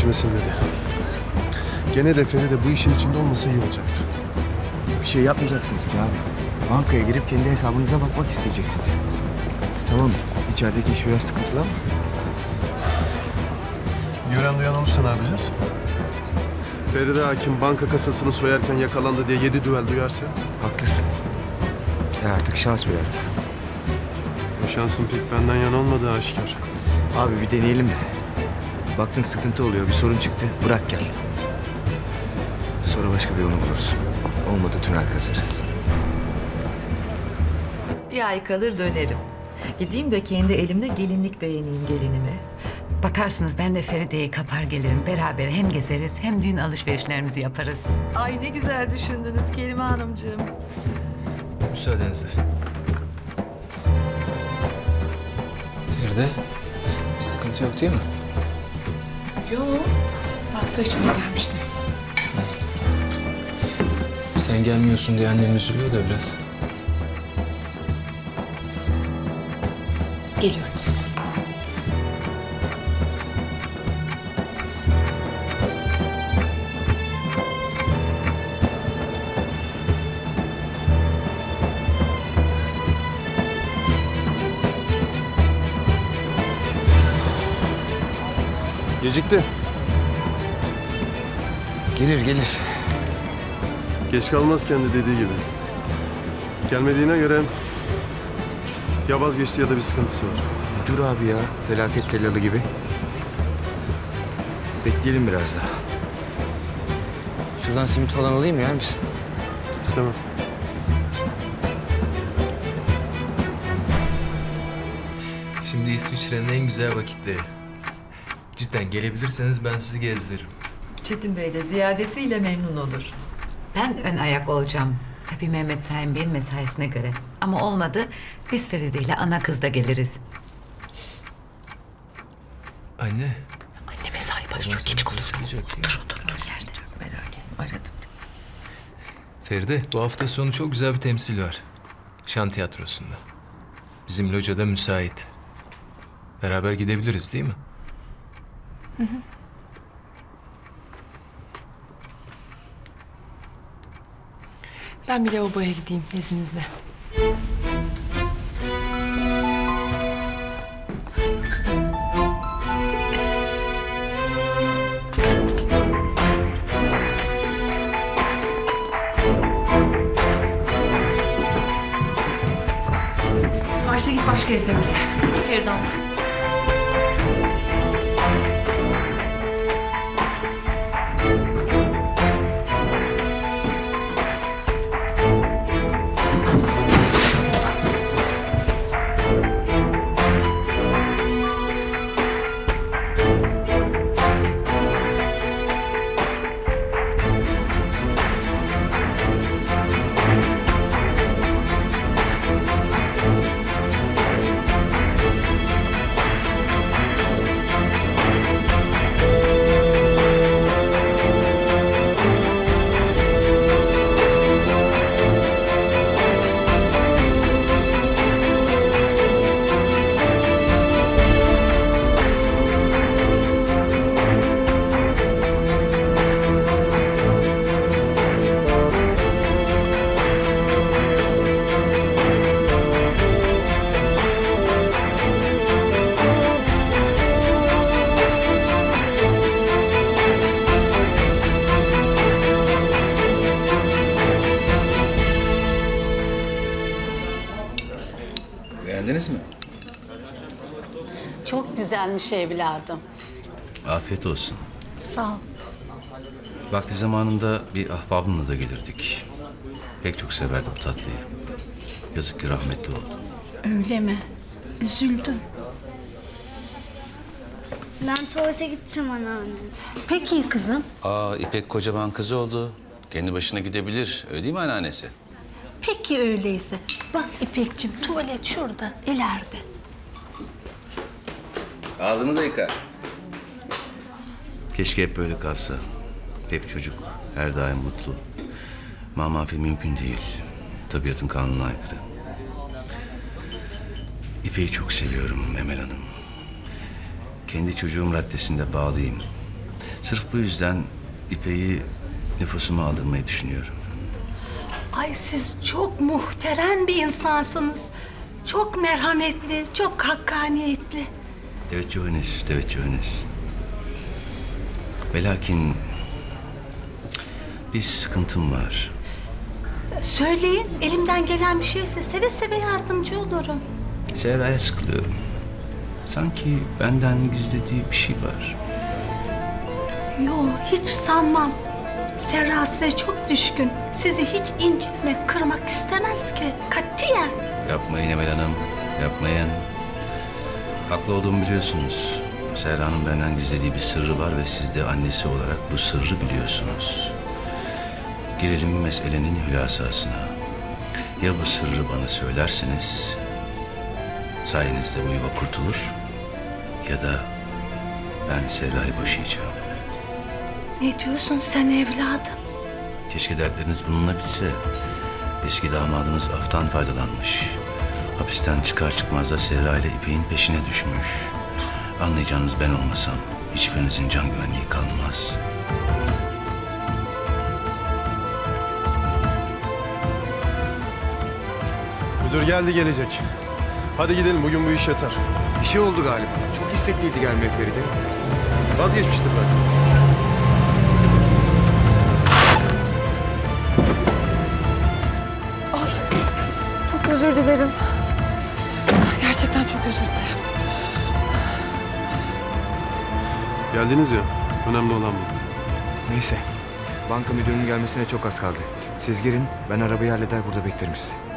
içime sinmedi. Gene de Feride bu işin içinde olmasa iyi olacaktı. Bir şey yapmayacaksınız ki abi. Bankaya girip kendi hesabınıza bakmak isteyeceksiniz. Tamam içerideki iş biraz sıkıntılı ama Gören duyan olursa ne yapacağız? Feride Hakim banka kasasını soyarken yakalandı diye yedi düvel duyarsa... haklısın. Ya artık şans biraz da. O şansın pek benden yana olmadığı aşikar. Abi bir deneyelim de. Baktın sıkıntı oluyor, bir sorun çıktı. Bırak gel. Sonra başka bir yolunu buluruz. Olmadı tünel kazarız. Bir ay kalır dönerim. Gideyim de kendi elimle gelinlik beğeneyim gelinime. Bakarsınız ben de Feride'yi kapar gelirim. Beraber hem gezeriz hem düğün alışverişlerimizi yaparız. Ay ne güzel düşündünüz Kerime Hanımcığım. Müsaadenizle. Feride, bir sıkıntı yok değil mi? Yo, ben su içmeye gelmiştim. Sen gelmiyorsun diye annem üzülüyor da biraz. Geliyorum o zaman. Gecikti. Gelir gelir. Geç kalmaz kendi dediği gibi. Gelmediğine göre ya vazgeçti ya da bir sıkıntısı var. Dur abi ya. Felaket tellalı gibi. Bekleyelim biraz daha. Şuradan simit falan alayım mı yer misin? İstemem. Şimdi İsviçre'nin en güzel vakitleri. Cidden gelebilirseniz ben sizi gezdiririm. Çetin Bey de ziyadesiyle memnun olur. Ben ön ayak olacağım. Tabii Mehmet Sayın Bey'in mesaisine göre. Ama olmadı biz Feride ile ana kız da geliriz. Anne. Anne mesai başlıyor geç kalıyor. Dur dur dur yerde. Merak etme aradım. Feride, bu hafta sonu çok güzel bir temsil var. Şan tiyatrosunda. Bizim locada müsait. Beraber gidebiliriz değil mi? Ben bir lavaboya gideyim izninizle. Ayşe git başka yeri temizle. Feride Hanım. Çok güzelmiş evladım. Afiyet olsun. Sağ ol. Vakti zamanında bir ahbabımla da gelirdik. Pek çok severdi bu tatlıyı. Yazık ki rahmetli oldu. Öyle mi? Üzüldüm. Ben tuvalete gideceğim anneanne. Peki kızım. Aa İpek kocaman kızı oldu. Kendi başına gidebilir. Öyle değil mi anneannesi? Peki öyleyse. Bak İpekçim tuvalet şurada ileride. Ağzını da yıka. Keşke hep böyle kalsa. Hep çocuk, her daim mutlu. Mamafi mümkün değil. Tabiatın kanununa aykırı. İpek'i çok seviyorum Emel Hanım. Kendi çocuğum raddesinde bağlıyım. Sırf bu yüzden İpek'i nüfusuma aldırmayı düşünüyorum. Ay siz çok muhterem bir insansınız. Çok merhametli, çok hakkaniyetli. Teveccühünüz, teveccühünüz. Ve lakin bir sıkıntım var. Söyleyin, elimden gelen bir şeyse seve seve yardımcı olurum. Serra'ya sıkılıyorum. Sanki benden gizlediği bir şey var. Yo, hiç sanmam. Serra size çok düşkün. Sizi hiç incitmek, kırmak istemez ki. Katiyen. Yapmayın Emel Hanım, yapmayın. Haklı olduğumu biliyorsunuz. Serra'nın benden gizlediği bir sırrı var ve siz de annesi olarak bu sırrı biliyorsunuz. Gelelim meselenin hülasasına. Ya bu sırrı bana söylerseniz, sayenizde bu yuva kurtulur ya da ben Serra'yı boşayacağım. Ne diyorsun sen evladım? Keşke dertleriniz bununla bitse. Eski damadınız aftan faydalanmış. Hapisten çıkar çıkmaz da Serra ile İpek'in peşine düşmüş. Anlayacağınız ben olmasam hiçbirinizin can güvenliği kalmaz. Müdür geldi gelecek. Hadi gidelim bugün bu iş yeter. Bir şey oldu galiba. Çok istekliydi gelmeye Feride. Vazgeçmiştir belki. Çok özür dilerim. Gerçekten çok özür dilerim. Geldiniz ya. Önemli olan bu. Neyse. Banka müdürünün gelmesine çok az kaldı. Siz girin, ben arabayı halleder burada beklerim sizi.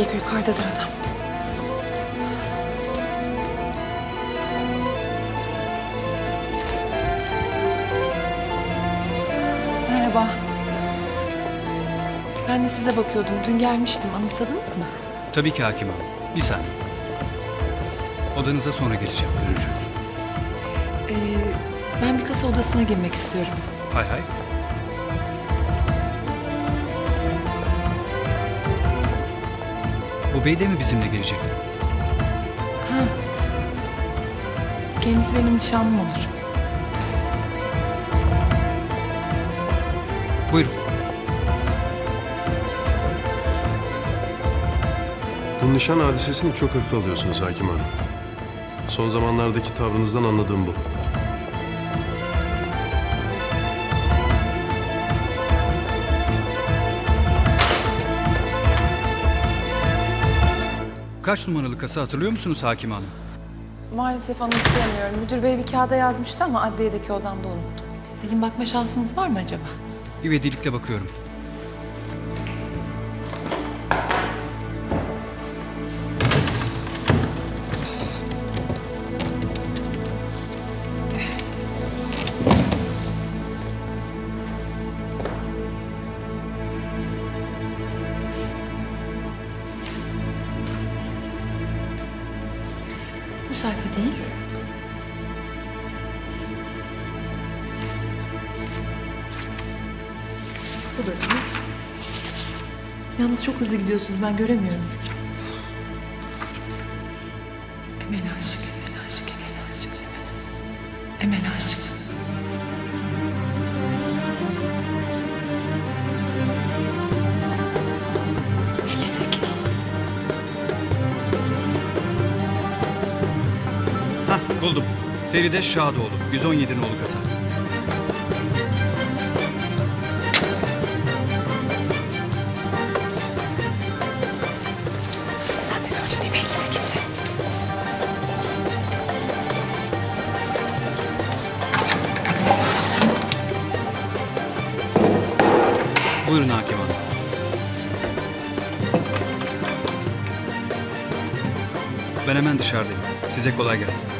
Belki yukarıdadır adam. Merhaba. Ben de size bakıyordum. Dün gelmiştim. Anımsadınız mı? Tabii ki hakim hanım. Bir saniye. Odanıza sonra geleceğim. Görüşürüz. Ee, ben bir kasa odasına girmek istiyorum. Hay hay. Bey de mi bizimle gelecek? Kendisi benim nişanlım olur. Buyurun. Bu nişan hadisesini çok hafife alıyorsunuz Hakim Hanım. Son zamanlardaki tavrınızdan anladığım bu. Kaç numaralı kasa hatırlıyor musunuz hakim hanım? Maalesef anımsayamıyorum. Müdür bey bir kağıda yazmıştı ama adliyedeki odamda unuttum. Sizin bakma şansınız var mı acaba? İvedilikle bakıyorum. Sayfa değil. Bu da değil. Yalnız çok hızlı gidiyorsunuz. Ben göremiyorum. Emel aşık, Emel aşık, Emel aşık, Emel. Aşık. Feride Şadoğlu. 117 nolu kasa. Sen de gördün değil mi? 58'i. Buyurun hakim hanım. Ben hemen dışarıdayım. Size kolay gelsin.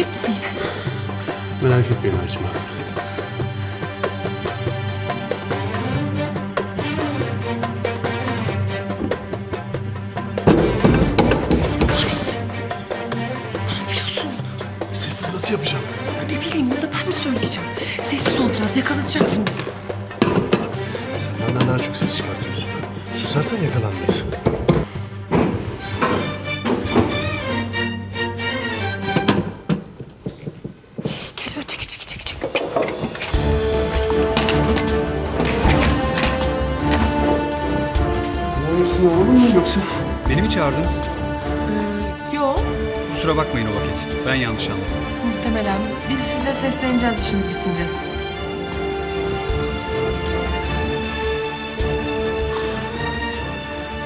Getirebilecek misin yine? Merak etmeyin Hanım. Barış. Ne yapıyorsun? Sessiz nasıl yapacağım? Ne bileyim onu da ben mi söyleyeceğim? Sessiz ol biraz yakalatacaksın bizi. Sen benden daha çok ses çıkartıyorsun. Susarsan yakalanmayız. Beni mi çağırdınız? Yo Kusura bakmayın o vakit. Ben yanlış anladım. muhtemelen. Biz size sesleneceğiz işimiz bitince.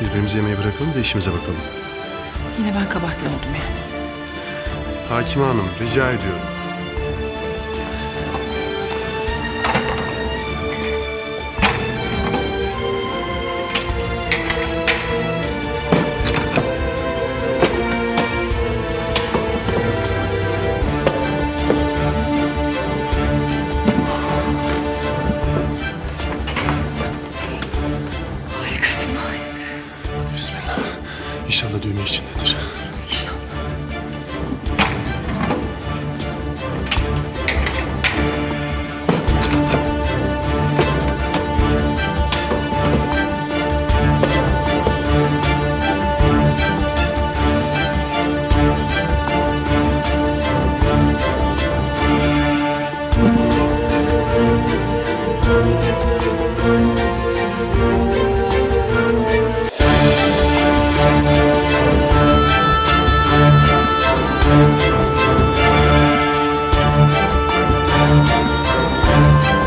Birbirimizi yemeği bırakalım da işimize bakalım. Yine ben kabahatli oldum yani. Hakime Hanım rica ediyorum.